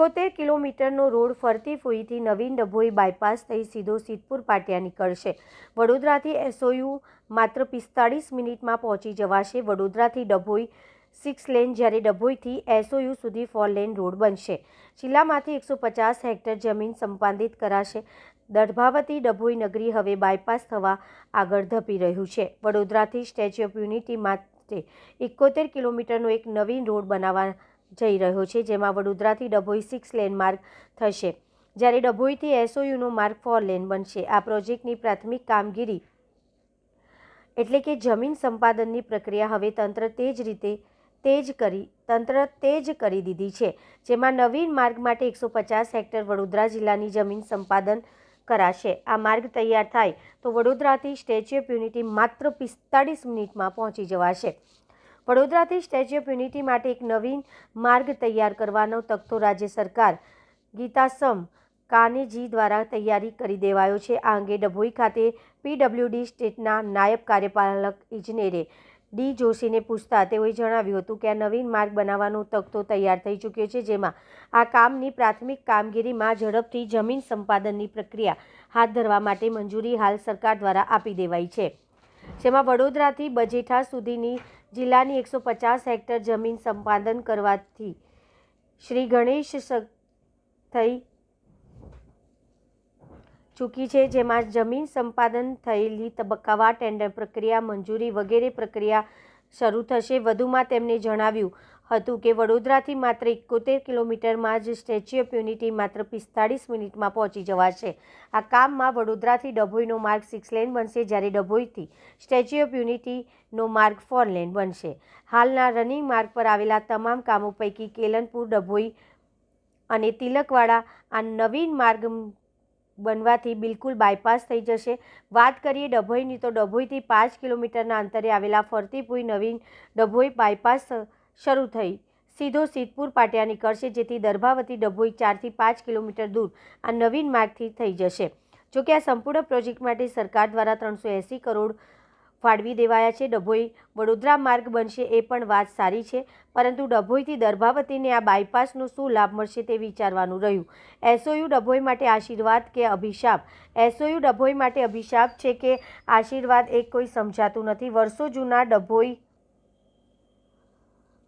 એકોતેર કિલોમીટરનો રોડ ફરતી ફોઈથી નવીન ડભોઈ બાયપાસ થઈ સીધો સિદ્ધપુર પાટિયા નીકળશે. વડોદરાથી એસઓયુ માત્ર પિસ્તાળીસ મિનિટમાં પહોંચી જવાશે. વડોદરાથી ડભોઈ સિક્સ લેન જ્યારે ડભોઈથી એસઓયુ સુધી ફોર લેન રોડ બનશે. જિલ્લામાંથી એકસો પચાસ હેક્ટર જમીન સંપાદિત કરાશે. દર્ભાવતી ડભોઈ નગરી હવે બાયપાસ થવા આગળ ધપી રહ્યું છે. વડોદરાથી સ્ટેચ્યુ ઓફ યુનિટી માટે એકોતેર કિલોમીટરનો એક નવીન રોડ બનાવવા જઈ રહ્યો છે, જેમાં વડોદરાથી ડભોઈ સિક્સ લેન માર્ગ થશે. જ્યારે ડભોઈથી એસઓયુનો માર્ગ ફોર લેન બનશે. આ પ્રોજેક્ટની પ્રાથમિક કામગીરી એટલે કે જમીન સંપાદનની પ્રક્રિયા હવે તંત્ર તે જ રીતે તેજ કરી, તંત્ર તેજ કરી દીધી છે, જેમાં નવીન માર્ગ માટે એકસો પચાસ હેક્ટર વડોદરા જિલ્લાની જમીન સંપાદન કરાશે. આ માર્ગ તૈયાર થાય તો વડોદરાથી સ્ટેચ્યુ ઓફ યુનિટી માત્ર પિસ્તાળીસ મિનિટમાં પહોંચી જવાશે. વડોદરાથી સ્ટેચ્યુ ઓફ યુનિટી માટે એક નવીન માર્ગ તૈયાર કરવાનો તખતો રાજ્ય સરકાર ગીતાસમ કાનેજી દ્વારા તૈયારી કરી દેવાયો છે. આ અંગે ડભોઈ ખાતે પીડબ્લ્યુડી સ્ટેટના નાયબ કાર્યપાલક ઇજનેરે ડી જોશીને પૂછતા તેઓએ જણાવ્યું હતું કે આ નવીન માર્ગ બનાવવાનો તખતો તૈયાર થઈ ચૂક્યો છે, જેમાં આ કામની પ્રાથમિક કામગીરીમાં ઝડપથી જમીન સંપાદનની પ્રક્રિયા હાથ ધરવા માટે મંજૂરી હાલ સરકાર દ્વારા આપી દેવાઈ છે. જેમાં વડોદરાથી બજેઠા સુધીની જિલ્લાની એકસો પચાસ હેક્ટર જમીન સંપાદન કરવાથી શ્રી ગણેશ થઈ ચૂકી છે, જેમાં જમીન સંપાદન થયેલી તબક્કાવાર ટેન્ડર પ્રક્રિયા, મંજૂરી વગેરે પ્રક્રિયા શરૂ થશે. વધુમાં તેમણે જણાવ્યું હતું કે, વડોદરાથી માત્ર એકોતેર કિલોમીટરમાં જ સ્ટેચ્યુ ઓફ યુનિટી માત્ર પિસ્તાળીસ મિનિટમાં પહોંચી જવાશે. આ કામમાં વડોદરાથી ડભોઈનો માર્ગ સિક્સ લેન બનશે, જ્યારે ડભોઈથી સ્ટેચ્યુ ઓફ યુનિટીનો માર્ગ ફોર લેન બનશે. હાલના રનિંગ માર્ગ પર આવેલા તમામ કામો પૈકી કેલનપુર, ડભોઈ અને તિલકવાડા આ નવીન માર્ગ બનવાથી બિલકુલ બાયપાસ થઈ જશે. વાત કરીએ ડભોઈની, તો ડભોઈથી પાંચ કિલોમીટરના અંતરે આવેલા ફરતીપુઈ નવીન ડભોઈ બાયપાસ શરૂ થઈ. સીધો સિદ્ધપુર પાટિયા નીકળશે, જેથી દર્ભાવતી ડભોઈ ચારથી પાંચ કિલોમીટર દૂર આ નવીન માર્ગથી થઈ જશે. જોકે આ સંપૂર્ણ પ્રોજેક્ટ માટે સરકાર દ્વારા ત્રણસો એંસી કરોડ ફાળવી દેવાયા છે. ડભોઈ વડોદરા માર્ગ બનશે એ પણ વાત સારી છે, પરંતુ ડભોઈથી દર્ભાવતીને આ બાયપાસનો શું લાભ મળશે તે વિચારવાનું રહ્યું. એસઓયુ ડભોઈ માટે આશીર્વાદ કે અભિશાપ? એસઓયુ ડભોઈ માટે અભિશાપ છે કે આશીર્વાદ એક કોઈ સમજાતું નથી. વર્ષો જૂના ડભોઈ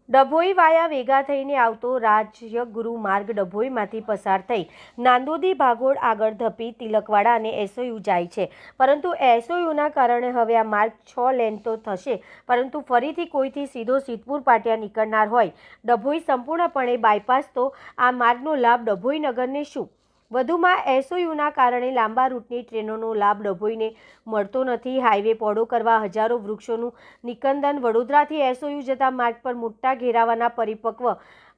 ડભોઈ વાયા વેગા થઈને આવતો રાજ્ય ગુરુ માર્ગ ડભોઈમાંથી પસાર થઈ નાંદોદી ભાગોળ આગળ ધપી તિલકવાડા અને એસઓયુ જાય છે. પરંતુ એસઓયુના કારણે હવે આ માર્ગ છ લેન તો થશે, પરંતુ ફરીથી કોઈથી સીધો સિદ્ધપુર પાટિયા નીકળનાર હોય, ડભોઈ સંપૂર્ણપણે બાયપાસ તો આ માર્ગનો લાભ ડભોઈ નગરને શું? વધુમાં એસઓયુના કારણે લાંબા રૂટની ટ્રેનોનો લાભ ડભોઈને મળતો નથી. હાઈવે પહોળો કરવા હજારો વૃક્ષોનું નિકંદન. વડોદરાથી એસઓયુ જતા માર્ગ પર મોટા ઘેરાવાના પરિપક્વ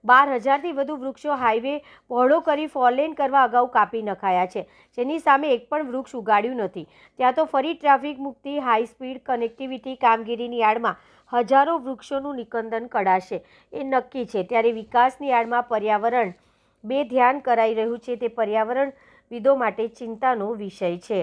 બાર હજારથી વધુ વૃક્ષો હાઈવે પહોળો કરી ફોરલેન કરવા અગાઉ કાપી નખાયા છે. જેની સામે એક પણ વૃક્ષ ઉગાડ્યું નથી. ત્યાં તો ફરી ટ્રાફિક મુક્તિ, હાઈ સ્પીડ, કનેક્ટિવિટી, કામગીરીની આડમાં હજારો વૃક્ષોનું નિકંદન કઢાશે એ નક્કી છે. ત્યારે વિકાસની આડમાં પર્યાવરણ બે ધ્યાન કરાઈ રહ્યું છે તે પર્યાવરણ વિદો માટે ચિંતાનો વિષય છે.